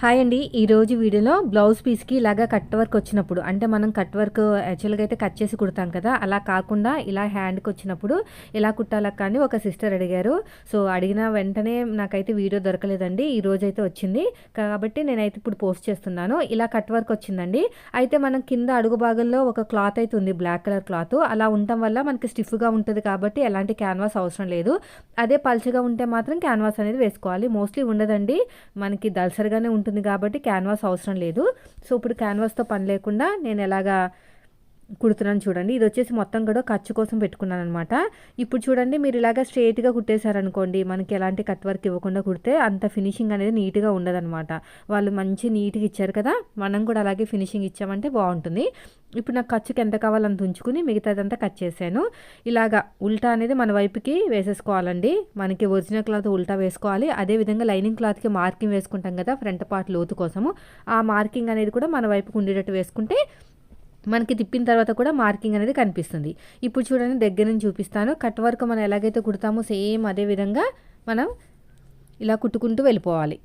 Hi అండి. ఈరోజు వీడియోలో బ్లౌజ్ పీస్కి ఇలాగా కట్ వర్క్ వచ్చినప్పుడు అంటే మనం కట్ వర్క్ యాక్చువల్గా అయితే కట్ చేసి కుడతాం కదా అలా కాకుండా ఇలా హ్యాండ్కి వచ్చినప్పుడు ఎలా కుట్టాలా కానీ ఒక సిస్టర్ అడిగారు. సో అడిగిన వెంటనే నాకైతే వీడియో దొరకలేదండి. ఈ రోజు అయితే వచ్చింది. కాబట్టి నేనైతే ఇప్పుడు పోస్ట్ చేస్తున్నాను. ఇలా కట్ వర్క్ వచ్చిందండి. అయితే మనం కింద అడుగు భాగంలో ఒక క్లాత్ అయితే ఉంది బ్లాక్ కలర్ క్లాత్. అలా ఉండటం వల్ల మనకి స్టిఫ్గా ఉంటుంది కాబట్టి ఎలాంటి క్యాన్వాస్ అవసరం లేదు. అదే పల్చగా ఉంటే మాత్రం క్యాన్వాస్ అనేది వేసుకోవాలి. మోస్ట్లీ ఉండదండి. మనకి దల్సరిగానే ఉంటుంది. ఉంటుంది కాబట్టి క్యాన్వాస్ అవసరం లేదు. సో ఇప్పుడు క్యాన్వాస్తో పని లేకుండా నేను ఎలాగా కుడుతున్నాను చూడండి. ఇది వచ్చేసి మొత్తం కూడా ఖర్చు కోసం పెట్టుకున్నాను అనమాట ఇప్పుడు చూడండి మీరు ఇలాగ స్ట్రేట్గా కుట్టేశారనుకోండి మనకి ఎలాంటి కట్ వర్క్ ఇవ్వకుండా కుడితే అంత ఫినిషింగ్ అనేది నీట్గా ఉండదనమాట వాళ్ళు మంచి నీట్గా ఇచ్చారు కదా మనం కూడా అలాగే ఫినిషింగ్ ఇచ్చామంటే బాగుంటుంది. ఇప్పుడు నాకు ఖర్చుకి ఎంత కావాలంత ఉంచుకుని మిగతాదంతా కట్ చేశాను. ఇలాగా ఉల్టా అనేది మన వైపుకి వేసేసుకోవాలండి. మనకి ఒరిజినల్ క్లాత్ ఉల్టా వేసుకోవాలి. అదేవిధంగా లైనింగ్ క్లాత్కి మార్కింగ్ వేసుకుంటాం కదా ఫ్రంట్ పార్ట్ లోతు కోసము. ఆ మార్కింగ్ అనేది కూడా మన వైపుకి ఉండేటట్టు వేసుకుంటే మనకి తిప్పిన తర్వాత కూడా మార్కింగ్ అనేది కనిపిస్తుంది. ఇప్పుడు చూడండి దగ్గర నుంచి చూపిస్తాను. కట్ వర్క్ మనం ఎలాగైతే కుడతామో సేమ్ అదే విధంగా మనం ఇలా కుట్టుకుంటూ వెళ్ళిపోవాలి.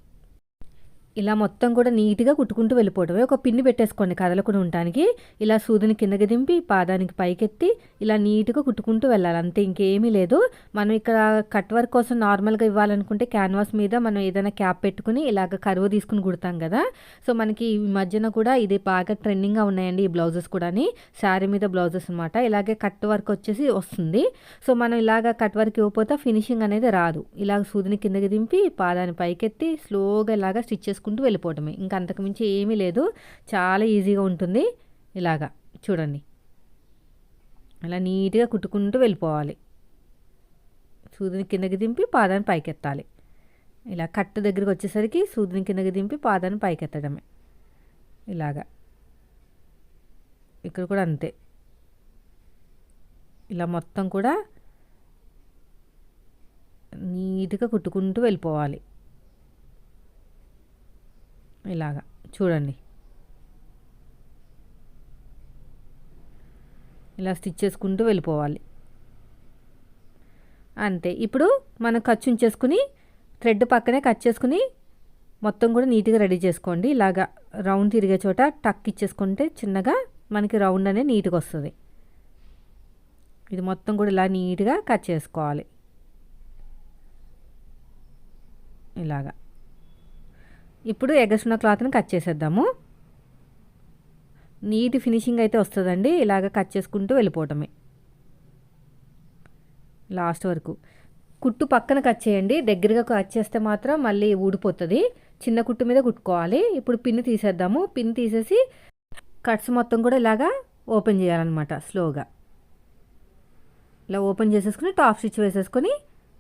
ఇలా మొత్తం కూడా నీట్గా కుట్టుకుంటూ వెళ్ళిపోవటమే ఒక పిన్ని పెట్టేసుకోండి కదలకుండా ఉండటానికి ఇలా సూదిని కిందకి దింపి పాదానికి పైకెత్తి ఇలా నీట్గా కుట్టుకుంటూ వెళ్ళాలి. అంతే ఇంకేమీ లేదు. మనం ఇక్కడ కట్ వర్క్ కోసం నార్మల్గా ఇవ్వాలనుకుంటే క్యాన్వాస్ మీద మనం ఏదైనా క్యాప్ పెట్టుకుని ఇలాగ కరువు తీసుకుని కుడతాం కదా. సో మనకి ఈ మధ్యన కూడా ఇది బాగా ట్రెండింగ్గా ఉన్నాయండి ఈ బ్లౌజెస్ కూడాని. శారీ మీద బ్లౌజెస్ అనమాట ఇలాగే కట్ వర్క్ వచ్చేసి వస్తుంది. సో మనం ఇలాగ కట్ వర్క్ ఇవ్వకపోతే ఫినిషింగ్ అనేది రాదు. ఇలాగ సూదిని కిందకి దింపి పాదాన్ని పైకెత్తి స్లోగా ఇలాగ స్టిచ్ చేసుకుంటూ వెళ్ళిపోవటమే ఇంకా అంతకుమించి ఏమీ లేదు. చాలా ఈజీగా ఉంటుంది. ఇలాగా. చూడండి. అలా నీట్గా కుట్టుకుంటూ వెళ్ళిపోవాలి. సూదిని కిందకి దింపి పాదాన్ని పైకెత్తాలి. ఇలా కట్ట దగ్గరికి వచ్చేసరికి సూదిని కిందకి దింపి పాదాన్ని పైకెత్తడమే. ఇలాగా. ఇక్కడ కూడా అంతే. ఇలా మొత్తం కూడా నీట్గా కుట్టుకుంటూ వెళ్ళిపోవాలి. ఇలాగా. చూడండి. ఇలా స్టిచ్ చేసుకుంటూ వెళ్ళిపోవాలి. అంతే. ఇప్పుడు మనం ఖర్చు ఉంచేసుకుని థ్రెడ్ పక్కనే కట్ చేసుకుని మొత్తం కూడా నీట్గా రెడీ చేసుకోండి. ఇలాగా రౌండ్ తిరిగే చోట టక్ ఇచ్చేసుకుంటే చిన్నగా మనకి రౌండ్ అనేది నీట్గా వస్తుంది. ఇది మొత్తం కూడా ఇలా నీట్గా కట్ చేసుకోవాలి. ఇలాగా. ఇప్పుడు ఎగసున్న క్లాత్ని కట్ చేసేద్దాము. నీట్ ఫినిషింగ్ అయితే వస్తుందండి. ఇలాగ కట్ చేసుకుంటూ వెళ్ళిపోవటమే. లాస్ట్ వరకు. కుట్టు పక్కన కట్ చేయండి. దగ్గరగా కట్ చేస్తే మాత్రం మళ్ళీ ఊడిపోతుంది. చిన్న కుట్టు మీద కుట్టుకోవాలి. ఇప్పుడు పిన్ తీసేద్దాము. పిన్ తీసేసి కట్స్ మొత్తం కూడా ఇలాగా ఓపెన్ చేయాలన్నమాట స్లోగా. ఇలా ఓపెన్ చేసేసుకుని టాప్ స్టిచ్ వేసేసుకొని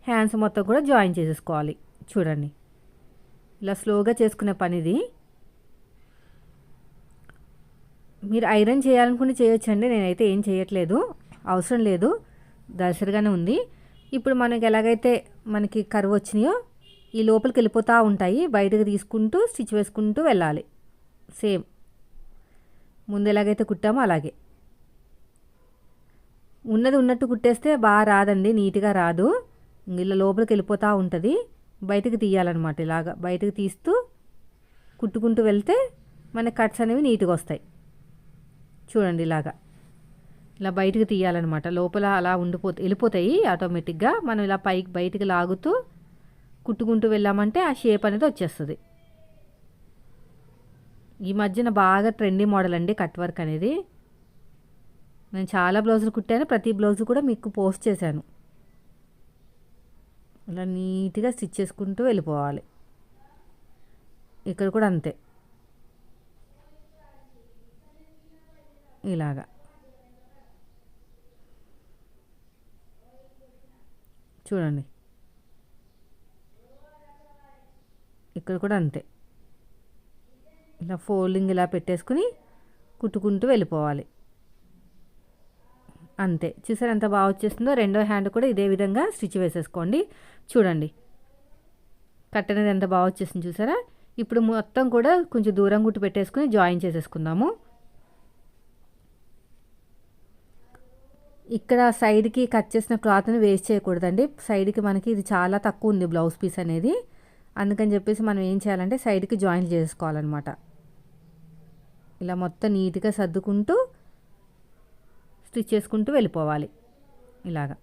హ్యాండ్స్ మొత్తం కూడా జాయిన్ చేసేసుకోవాలి. చూడండి. ఇలా స్లోగా చేసుకునే పనిది. మీరు ఐరన్ చేయాలనుకుని చేయొచ్చండి నేనైతే ఏం చేయట్లేదు అవసరం లేదు దసరిగానే ఉంది. ఇప్పుడు మనకి ఎలాగైతే మనకి కరువు వచ్చినాయో ఈ లోపలికి వెళ్ళిపోతూ ఉంటాయి బయటకు తీసుకుంటూ స్టిచ్ వేసుకుంటూ వెళ్ళాలి. సేమ్. ముందు ఎలాగైతే కుట్టామో అలాగే. ఉన్నది ఉన్నట్టు కుట్టేస్తే బాగా రాదండి నీట్గా రాదు. ఇలా లోపలికి వెళ్ళిపోతూ ఉంటుంది. బయటకు తీయాలన్నమాట ఇలాగా. బయటకు తీస్తూ కుట్టుకుంటూ వెళ్తే మన కట్స్ అనేవి నీట్గా వస్తాయి. చూడండి ఇలాగా. ఇలా బయటకు తీయాలన్నమాట. లోపల అలా ఉండిపోతే వెళ్ళిపోతాయి ఆటోమేటిక్గా. మనం ఇలా పైకి బయటికి లాగుతూ కుట్టుకుంటూ వెళ్ళామంటే ఆ షేప్ అనేది వచ్చేస్తుంది. ఈ మధ్యన బాగా ట్రెండీ మోడల్ అండి కట్ వర్క్ అనేది. నేను చాలా బ్లౌజులు కుట్టాను. ప్రతి బ్లౌజ్ కూడా మీకు పోస్ట్ చేశాను. ఇలా నీట్గా స్టిచ్ చేసుకుంటూ వెళ్ళిపోవాలి. ఇక్కడ కూడా అంతే. ఇలాగా. చూడండి. ఇక్కడ కూడా అంతే. ఇలా ఫోల్డింగ్ ఇలా పెట్టేసుకుని కుట్టుకుంటూ వెళ్ళిపోవాలి. అంతే. చూసారు ఎంత బాగా వచ్చేస్తుందో? రెండో హ్యాండ్ కూడా ఇదే విధంగా స్టిచ్ వేసేసుకోండి. చూడండి. కట్ అనేది ఎంత బాగా వచ్చేసింది చూసారా? ఇప్పుడు మొత్తం కూడా కొంచెం దూరం గుట్టు పెట్టేసుకుని జాయిన్ చేసేసుకుందాము. ఇక్కడ సైడ్కి కట్ చేసిన క్లాత్ని వేస్ట్ చేయకూడదండి. సైడ్కి మనకి ఇది చాలా తక్కువ ఉంది బ్లౌజ్ పీస్ అనేది. అందుకని చెప్పేసి మనం ఏం చేయాలంటే సైడ్కి జాయిన్ చేసుకోవాలన్నమాట. ఇలా మొత్తం నీట్గా సర్దుకుంటూ స్టిచ్ చేసుకుంటూ వెళ్ళిపోవాలి. ఇలాగా.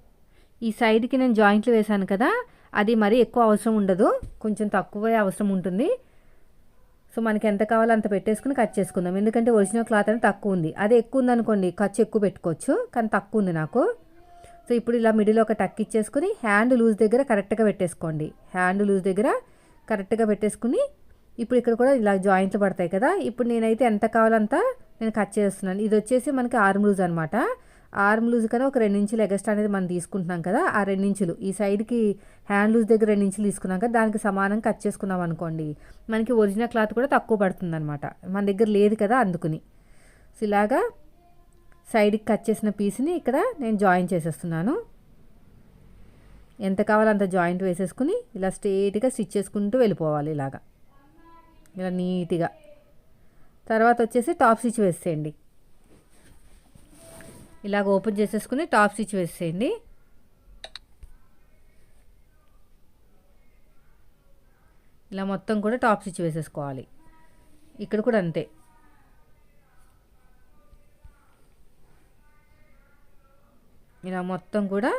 ఈ సైడ్కి నేను జాయింట్లు వేశాను కదా అది మరీ ఎక్కువ అవసరం ఉండదు. కొంచెం తక్కువే అవసరం ఉంటుంది. సో మనకి ఎంత కావాలో అంత పెట్టేసుకుని కట్ చేసుకుందాం. ఎందుకంటే ఒరిజినల్ క్లాత్ అనేది తక్కువ ఉంది. అదే ఎక్కువ ఉంది అనుకోండి ఖర్చు ఎక్కువ పెట్టుకోవచ్చు. కానీ తక్కువ ఉంది నాకు. సో ఇప్పుడు ఇలా మిడిల్ ఒక టక్ ఇచ్చేసుకుని హ్యాండ్ లూజ్ దగ్గర కరెక్ట్గా పెట్టేసుకోండి. హ్యాండ్ లూజ్ దగ్గర కరెక్ట్గా పెట్టేసుకుని ఇప్పుడు ఇక్కడ కూడా ఇలా జాయింట్లు పడతాయి కదా. ఇప్పుడు నేనైతే ఎంత కావాలంత నేను కట్ చేస్తున్నాను. ఇది వచ్చేసి మనకి ఆర్మ్ లూజ్ అనమాట ఆర్మ్ లూజ్ కన్నా ఒక రెండు ఇంచులు ఎగస్ట్రా అనేది మనం తీసుకుంటున్నాం కదా ఆ రెండు ఇంచులు ఈ సైడ్కి హ్యాండ్ లూజ్ దగ్గర రెండు ఇంచులు తీసుకున్నాం కదా దానికి సమానం కట్ చేసుకున్నాం అనుకోండి మనకి ఒరిజినల్ క్లాత్ కూడా తక్కువ పడుతుంది అనమాట మన దగ్గర లేదు కదా అందుకుని. సో ఇలాగా సైడ్కి కట్ చేసిన పీస్ని ఇక్కడ నేను జాయిన్ చేసేస్తున్నాను. ఎంత కావాలో అంత జాయింట్ వేసేసుకుని ఇలా స్ట్రేట్గా స్టిచ్ చేసుకుంటూ వెళ్ళిపోవాలి ఇలాగా. ఇలా నీట్గా. తర్వాత వచ్చేసి టాప్ స్టిచ్ వేసేయండి. ఇలాగ ఓపెన్ చేసేసుకుని టాప్ స్టిచ్ వేసేయండి. ఇలా మొత్తం కూడా టాప్ స్టిచ్ వేసేసుకోవాలి. ఇక్కడ కూడా అంతే. ఇలా మొత్తం కూడా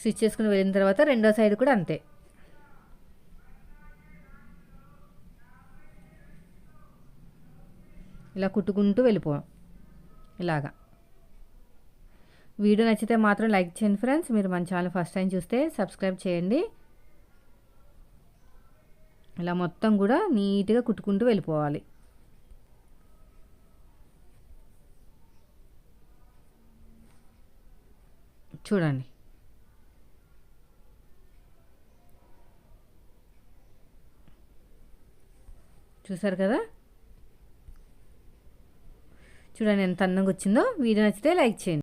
స్టిచ్ చేసుకుని వెళ్ళిన తర్వాత రెండో సైడ్ కూడా అంతే. ఇలా కుట్టుకుంటూ వెళ్ళిపో ఇలాగా. వీడియో నచ్చితే మాత్రం లైక్ చేయండి ఫ్రెండ్స్. మీరు మన ఛానల్ ఫస్ట్ టైం చూస్తే సబ్స్క్రైబ్ చేయండి. ఇలా మొత్తం కూడా నీట్గా కుట్టుకుంటూ వెళ్ళిపోవాలి. చూడండి. చూసారు కదా? చూడండి ఎంత అందంగా వచ్చిందో. వీడియో నచ్చితే లైక్ చేయండి.